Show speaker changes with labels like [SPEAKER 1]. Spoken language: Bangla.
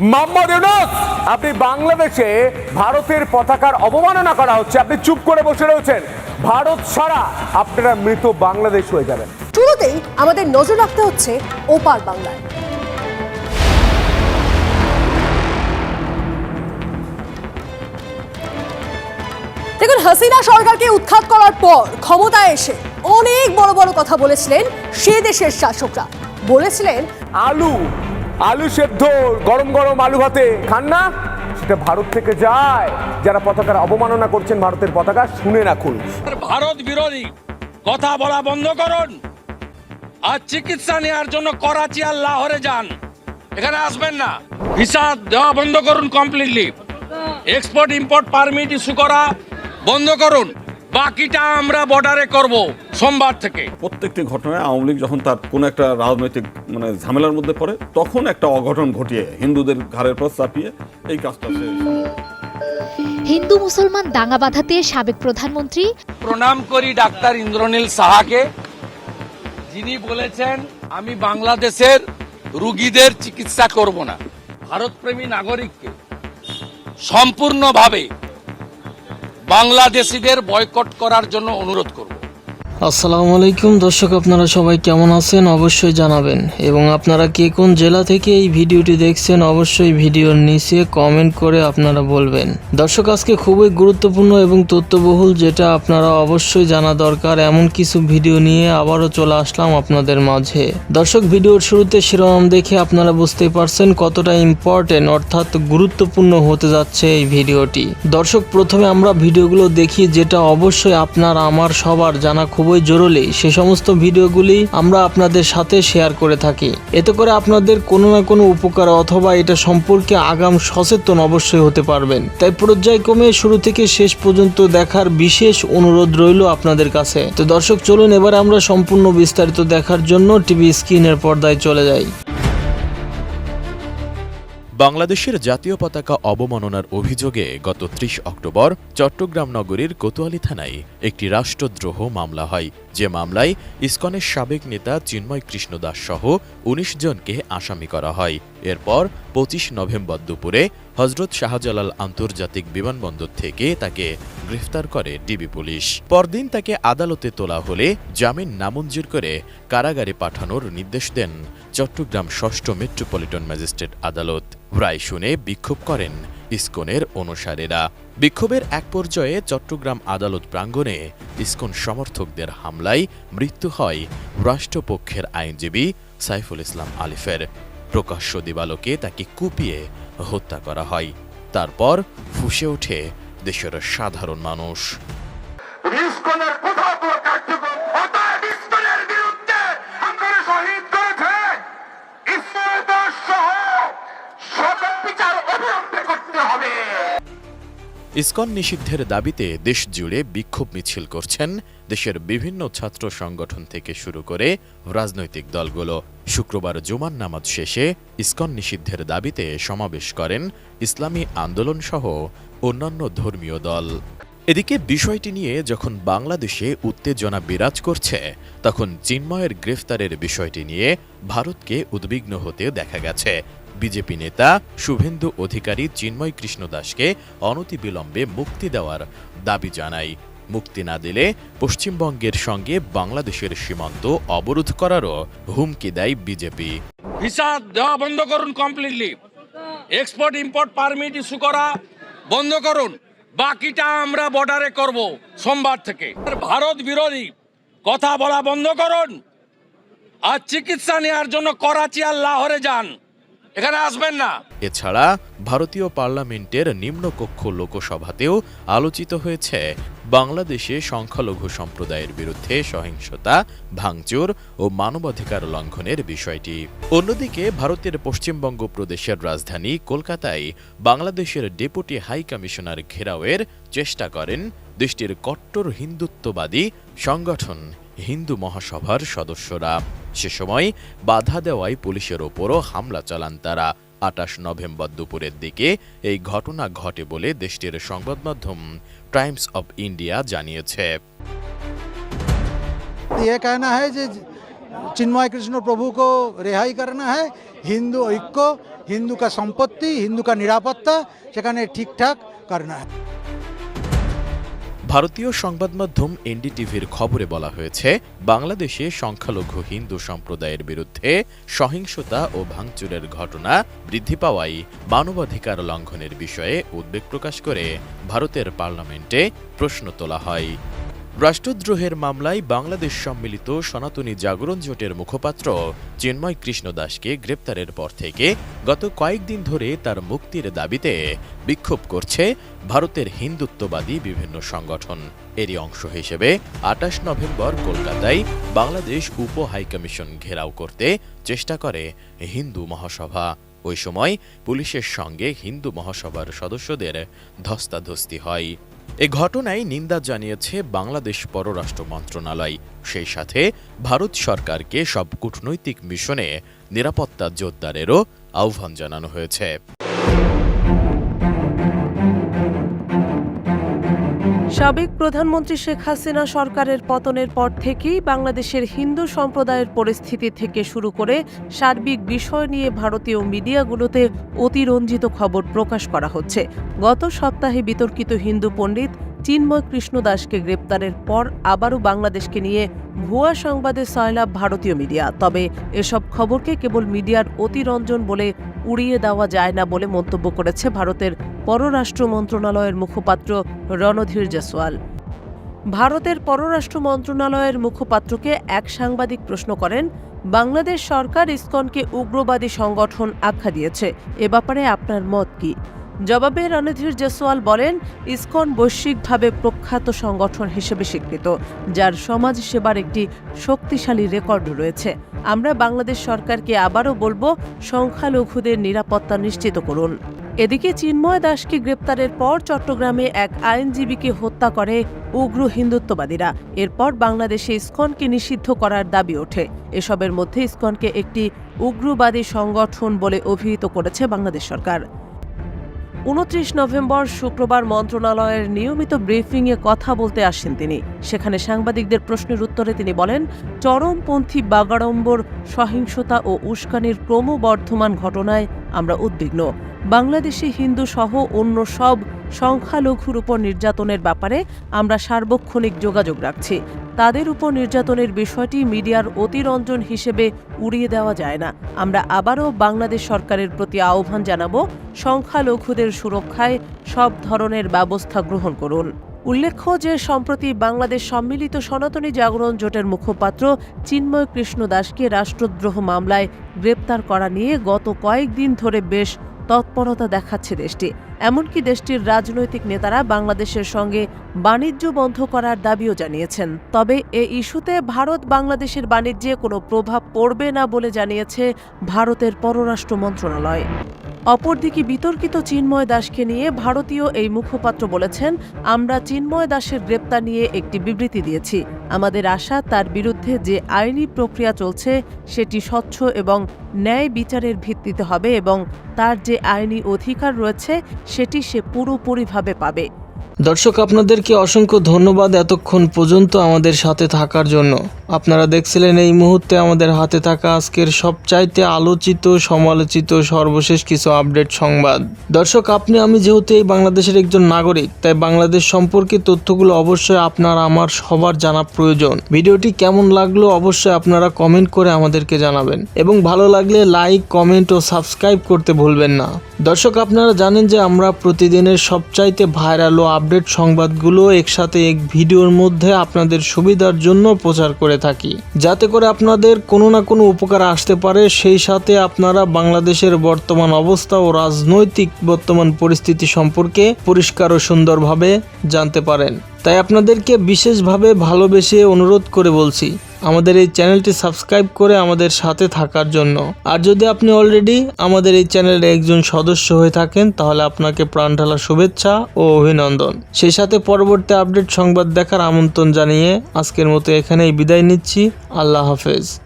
[SPEAKER 1] মোহাম্মদ ইউনুস আপনি বাংলাদেশে ভারতের পতাকার অবমাননা করা হচ্ছে। আপনি চুপ করে বসে রয়েছেন। ভারত ছাড়া আপনারা মৃত বাংলাদেশ হয়ে যাবেন।
[SPEAKER 2] শুরুতেই আমাদের নজর রাখতে হচ্ছে ওপার বাংলায়। দেখুন হাসিনা সরকারকে উৎখাত করার পর ক্ষমতায় এসে অনেক বড় বড় কথা বলেছিলেন সে দেশের শাসকরা। বলেছিলেন
[SPEAKER 1] আলু আলু সেদ্ধ, গরম গরম আলু ভাতে। খান না? সেটা ভারত থেকে যায়। যারা পতাকার অবমাননা করছেন ভারতের পতাকা, শুনে রাখুন।
[SPEAKER 3] ভারত বিরোধী, কথা বলা বন্ধ করুন। আর চিকিৎসা নেওয়ার জন্য করাচি আর লাহোরে যান। এখানে আসবেন না। ভিসা দেওয়া বন্ধ করুন completely export import permit issue করা বন্ধ করুন। বাকিটা আমরা বর্ডারে করব সোমবার থেকে।
[SPEAKER 4] প্রত্যেকটি ঘটনায় আওয়ামী লীগ যখন তার কোনো একটা রাজনৈতিক মানে ঝামেলার মধ্যে পড়ে তখন একটা অঘটন ঘটিয়ে হিন্দুদের ঘাড়ের পর চাপিয়ে এই কাজটা সে
[SPEAKER 5] হিন্দু মুসলমান দাঙ্গা বাঁধাতে সাবেক প্রধানমন্ত্রী
[SPEAKER 3] প্রণাম করি ডাক্তার ইন্দ্রনীল সাহাকে যিনি বলেছেন আমি বাংলাদেশের রুগীদের চিকিৎসা করব না। ভারতপ্রেমী নাগরিককে সম্পূর্ণভাবে বাংলাদেশিদের বয়কট করার জন্য অনুরোধ করব
[SPEAKER 6] আসসালামু আলাইকুম। দর্শক, আপনারা সবাই কেমন আছেন? অবশ্যই জানাবেন। এবং আপনারা কে কোন জেলা থেকে এই ভিডিওটি দেখছেন, অবশ্যই ভিডিওর নিচে কমেন্ট করে আপনারা বলবেন। দর্শক, আজকে খুবই গুরুত্বপূর্ণ এবং তথ্যবহুল, যেটা আপনারা অবশ্যই জানা দরকার। এমন কিছু ভিডিও নিয়ে আবারও চলে আসলাম আপনাদের মাঝে। দর্শক, ভিডিওর শুরুতে শিরোনাম দেখে আপনারা বুঝতেই পারছেন কতটা ইম্পর্টেন্ট অর্থাৎ গুরুত্বপূর্ণ হতে যাচ্ছে এই ভিডিওটি। দর্শক, প্রথমে আমরা ভিডিওগুলো দেখি, যেটা অবশ্যই আপনার, আমার, সবার জানা খুবই জরুরি। সে সমস্ত ভিডিওগুলি আমরা আপনাদের সাথে শেয়ার করে থাকি। এতে করে আপনাদের কোনো না কোনো উপকার অথবা এটা সম্পর্কে আগাম সচেতন অবশ্যই হতে পারবেন। তাই পর্যায়ক্রমে শুরু থেকে শেষ পর্যন্ত দেখার বিশেষ অনুরোধ রইল আপনাদের কাছে। তো দর্শক, চলুন এবার আমরা সম্পূর্ণ বিস্তারিত দেখার জন্য টিভি স্ক্রিনের পর্দায় চলে যাই।
[SPEAKER 7] বাংলাদেশের জাতীয় পতাকা অবমাননার অভিযোগে গত ত্রিশ অক্টোবর চট্টগ্রাম নগরীর কোতোয়ালি থানায় একটি রাষ্ট্রদ্রোহ মামলা হয়। যে মামলায় ইসকনের সাবেক নেতা চিন্ময় কৃষ্ণ দাস সহ উনিশ জনকে আসামি করা হয়। এরপর পঁচিশ নভেম্বর দুপুরে হজরত শাহজালাল আন্তর্জাতিক বিমানবন্দর থেকে তাকে গ্রেফতার করে ডিবি পুলিশ। পরদিন তাকে আদালতে তোলা হলে জামিন নামঞ্জুর করে কারাগারে পাঠানোর নির্দেশ দেন চট্টগ্রাম ষষ্ঠ মেট্রোপলিটন ম্যাজিস্ট্রেট আদালত। রায় শুনে বিক্ষোভ করেন ইসকনের অনুসারীরা। বিক্ষোভের এক পর্যায়ে চট্টগ্রাম আদালত প্রাঙ্গণে ইস্কন সমর্থকদের হামলায় মৃত্যু হয় রাষ্ট্রপক্ষের আইনজীবী সাইফুল ইসলাম আলিফের। প্রকাশ্য দিবালোকে তাকে কুপিয়ে হত্যা করা হয়। তারপর ফুসে ওঠে দেশের সাধারণ মানুষ। ইসকন নিষিদ্ধের দাবিতে দেশ জুড়ে বিক্ষোভ মিছিল করছেন দেশের বিভিন্ন ছাত্র সংগঠন থেকে শুরু করে রাজনৈতিক দলগুলো। শুক্রবার জুমার নামাজ শেষে ইসকন নিষিদ্ধের দাবিতে সমাবেশ করেন ইসলামী আন্দোলন সহ অন্যান্য ধর্মীয় দল। এদিকে বিষয়টি নিয়ে যখন বাংলাদেশে উত্তেজনা বিরাজ করছে, তখন চিন্ময়ের গ্রেফতারের বিষয়টি নিয়ে ভারতকে উদ্বিগ্ন হতে দেখা গেছে। বিজেপি নেতা শুভেন্দু অধিকারী চিন্ময় কৃষ্ণ দাসকে অনতিবিলম্বে মুক্তি দেওয়ার দাবি জানায়। মুক্তি না দিলে পশ্চিমবঙ্গের সঙ্গে বাংলাদেশের সীমান্ত অবরোধ করারও হুমকি দেয় বিজেপি।
[SPEAKER 3] ভিসা দেওয়া বন্ধ করুন completely export import permit issue করা বন্ধ করুন। বাকিটা আমরা বর্ডারে করব সোমবার থেকে। ভারত বিরোধী, কথা বলা বন্ধ করুন। আর চিকিৎসা নেওয়ার জন্য করাচি আর লাহোরে যান। এখানে আসবেন না।
[SPEAKER 7] এছাড়া ভারতীয় পার্লামেন্টের নিম্নকক্ষ লোকসভাতেও আলোচিত হয়েছে বাংলাদেশে সংখ্যালঘু সম্প্রদায়ের বিরুদ্ধে সহিংসতা, ভাঙচুর ও মানবাধিকার লঙ্ঘনের বিষয়টি। অন্যদিকে ভারতের পশ্চিমবঙ্গ প্রদেশের রাজধানী কলকাতায় বাংলাদেশের ডেপুটি হাই কমিশনার ঘেরাওয়ের চেষ্টা করেন দেশটির কট্টর হিন্দুত্ববাদী সংগঠন হিন্দু মহাসভার সদস্যরা। সে সময় বাধা দেওয়ায় পুলিশের ওপরও হামলা চালান তারা আটাশ নভেম্বর দুপুরের দিকে এই ঘটনা ঘটে বলে দেশটির সংবাদ মাধ্যম টাইমস অব ইন্ডিয়া জানিয়েছে
[SPEAKER 8] ये कहना है कि चिन्मय कृष्ण प्रभु को रिहाई करना है हिंदू ऐक्य हिंदू का संपत्ति हिंदू का निरापत्ता সেখানে ঠিকঠাক करना है
[SPEAKER 7] ভারতীয় সংবাদ মাধ্যম এনডিটিভির খবরে বলা হয়েছে, বাংলাদেশে সংখ্যালঘু হিন্দু সম্প্রদায়ের বিরুদ্ধে সহিংসতা ও ভাঙচুরের ঘটনা বৃদ্ধি পাওয়ায় মানবাধিকার লঙ্ঘনের বিষয়ে উদ্বেগ প্রকাশ করে ভারতের পার্লামেন্টে প্রশ্ন তোলা হয়। রাষ্ট্রদ্রোহের মামলায় বাংলাদেশ সম্মিলিত সনাতনী জাগরণ জোটের মুখপাত্র চিন্ময় কৃষ্ণ দাসকে গ্রেপ্তারের পর থেকে গত কয়েকদিন ধরে তার মুক্তির দাবিতে বিক্ষোভ করছে ভারতের হিন্দুত্ববাদী বিভিন্ন সংগঠন। এরই অংশ হিসেবে আটাশ নভেম্বর কলকাতায় বাংলাদেশ উপ হাইকমিশন ঘেরাও করতে চেষ্টা করে হিন্দু মহাসভা। ওই সময় পুলিশের সঙ্গে হিন্দু মহাসভার সদস্যদের ধস্তাধস্তি হয়। এ ঘটনায় নিন্দা জানিয়েছে বাংলাদেশ পররাষ্ট্র মন্ত্রণালয়। সেই সাথে ভারত সরকারকে সব কূটনৈতিক মিশনে নিরাপত্তা জোরদারেরও আহ্বান জানানো হয়েছে।
[SPEAKER 9] সাবেক প্রধানমন্ত্রী শেখ হাসিনা সরকারের পতনের পর থেকেই বাংলাদেশের হিন্দু সম্প্রদায়ের পরিস্থিতি থেকে শুরু করে সার্বিক বিষয় নিয়ে ভারতীয় মিডিয়াগুলোতে অতিরঞ্জিত খবর প্রকাশ করা হচ্ছে। গত সপ্তাহে বিতর্কিত হিন্দু পণ্ডিত চিন্ময় কৃষ্ণ দাসকে গ্রেপ্তারের পর আবারও বাংলাদেশকে নিয়ে ভুয়া সংবাদে সয়লাভ ভারতীয় মিডিয়া। তবে এসব খবরকে কেবল মিডিয়ার অতিরঞ্জন বলে উড়িয়ে দেওয়া যায় না বলে মন্তব্য করেছে ভারতের পররাষ্ট্র মন্ত্রণালয়ের মুখপাত্র রণধীর জেসওয়াল ভারতের পররাষ্ট্র মন্ত্রণালয়ের মুখপাত্রকে এক সাংবাদিক প্রশ্ন করেন, বাংলাদেশ সরকার ইসকনকে উগ্রবাদী সংগঠন আখ্যা দিয়েছে, এ ব্যাপারে আপনার মত কি? জবাবে রণধীর জেসওয়াল বলেন, ইসকন বৈশ্বিকভাবে প্রখ্যাত সংগঠন হিসেবে স্বীকৃত, যার সমাজ সেবার একটি শক্তিশালী রেকর্ড রয়েছে। আমরা বাংলাদেশ সরকারকে আবারও বলব, সংখ্যালঘুদের নিরাপত্তা নিশ্চিত করুন। এদিকে চিন্ময় দাসকে গ্রেপ্তারের পর চট্টগ্রামে এক আইনজীবীকে হত্যা করে উগ্র হিন্দুত্ববাদীরা। এরপর বাংলাদেশে ইস্কনকে নিষিদ্ধ করার দাবি ওঠে। এসবের মধ্যে ইস্কনকে একটি উগ্রবাদী সংগঠন বলে অভিহিত করেছে বাংলাদেশ সরকার। উনত্রিশ নভেম্বর শুক্রবার মন্ত্রণালয়ের নিয়মিত ব্রিফিংয়ে কথা বলতে আসেন তিনি। সেখানে সাংবাদিকদের প্রশ্নের উত্তরে তিনি বলেন, চরমপন্থী বাগাড়ম্বর, সহিংসতা ও উস্কানির ক্রমবর্ধমান ঘটনায় আমরা উদ্বিগ্ন। বাংলাদেশি হিন্দু সহ অন্য সব সংখ্যালঘুর উপর নির্যাতনের ব্যাপারে আমরা সার্বক্ষণিক যোগাযোগ রাখছি। তাদের উপর নির্যাতনের বিষয়টি মিডিয়ার অতিরঞ্জন হিসেবে উড়িয়ে দেওয়া যায় না। আমরা আবারও বাংলাদেশ সরকারের প্রতি আহ্বান জানাব, সংখ্যালঘুদের সুরক্ষায় সব ধরনের ব্যবস্থা গ্রহণ করুন। উল্লেখ্য যে, সম্প্রতি বাংলাদেশ সম্মিলিত সনাতনী জাগরণ জোটের মুখপাত্র চিন্ময় কৃষ্ণ দাসকে রাষ্ট্রদ্রোহ মামলায় গ্রেপ্তার করা নিয়ে গত কয়েকদিন ধরে বেশ তৎপরতা দেখাচ্ছে দেশটি। এমনকি দেশটির রাজনৈতিক নেতারা বাংলাদেশের সঙ্গে বাণিজ্য বন্ধ করার দাবিও জানিয়েছেন। তবে এ ইস্যুতে ভারত বাংলাদেশের বাণিজ্যে কোনো প্রভাব পড়বে না বলে জানিয়েছে ভারতের পররাষ্ট্র মন্ত্রণালয়। অপরদিকে বিতর্কিত চিন্ময় দাসকে নিয়ে ভারতীয় এই মুখপাত্র বলেছেন, আমরা চিন্ময় দাসের গ্রেপ্তার নিয়ে একটি বিবৃতি দিয়েছি। আমাদের আশা তার বিরুদ্ধে যে আইনি প্রক্রিয়া চলছে, সেটি স্বচ্ছ এবং ন্যায় বিচারের ভিত্তিতে হবে এবং তার যে আইনি অধিকার রয়েছে, সেটি সে পুরোপুরিভাবে পাবে।
[SPEAKER 6] দর্শক, আপনাদেরকে অসংখ্য ধন্যবাদ এতক্ষণ পর্যন্ত আমাদের সাথে থাকার জন্য। আপনারা দেখছিলেন এই মুহূর্তে আমাদের হাতে থাকা আজকের সবচাইতে আলোচিত, সমালোচিত, সর্বশেষ কিছু আপডেট সংবাদ। দর্শক, আপনি, আমি যেহেতু এই বাংলাদেশের একজন নাগরিক, তাই বাংলাদেশ সম্পর্কে তথ্যগুলো অবশ্যই আপনার, আমার, সবার জানা প্রয়োজন। ভিডিওটি কেমন লাগল অবশ্যই আপনারা কমেন্ট করে আমাদেরকে জানাবেন। এবং ভালো লাগলে লাইক, কমেন্ট ও সাবস্ক্রাইব করতে ভুলবেন না। দর্শক, আপনারা জানেন যে আমরা প্রতিদিনের সবচাইতে ভাইরাল ও আপডেট সংবাদগুলো একসাথে এক ভিডিওর মধ্যে আপনাদের সুবিধার জন্য প্রচার করে থাকি। যাতে করে আপনাদের কোনো না কোনো উপকার আসতে পারে, সেই সাথে আপনারা বাংলাদেশের বর্তমান অবস্থা ও রাজনৈতিক বর্তমান পরিস্থিতি সম্পর্কে পরিষ্কার ও সুন্দরভাবে জানতে পারেন। তাই আপনাদেরকে বিশেষভাবে ভালোবেসে অনুরোধ করে বলছি আমাদের এই চ্যানেলটি সাবস্ক্রাইব করে আমাদের সাথে থাকার জন্য। আর যদি আপনি অলরেডি আমাদের এই চ্যানেলের একজন সদস্য হয়ে থাকেন, তাহলে আপনাকে প্রাণঢালা শুভেচ্ছা ও অভিনন্দন। সেই সাথে পরবর্তী আপডেট সংবাদ দেখার আমন্ত্রণ জানিয়ে আজকের মতো এখানেই বিদায় নিচ্ছি। আল্লাহ হাফেজ।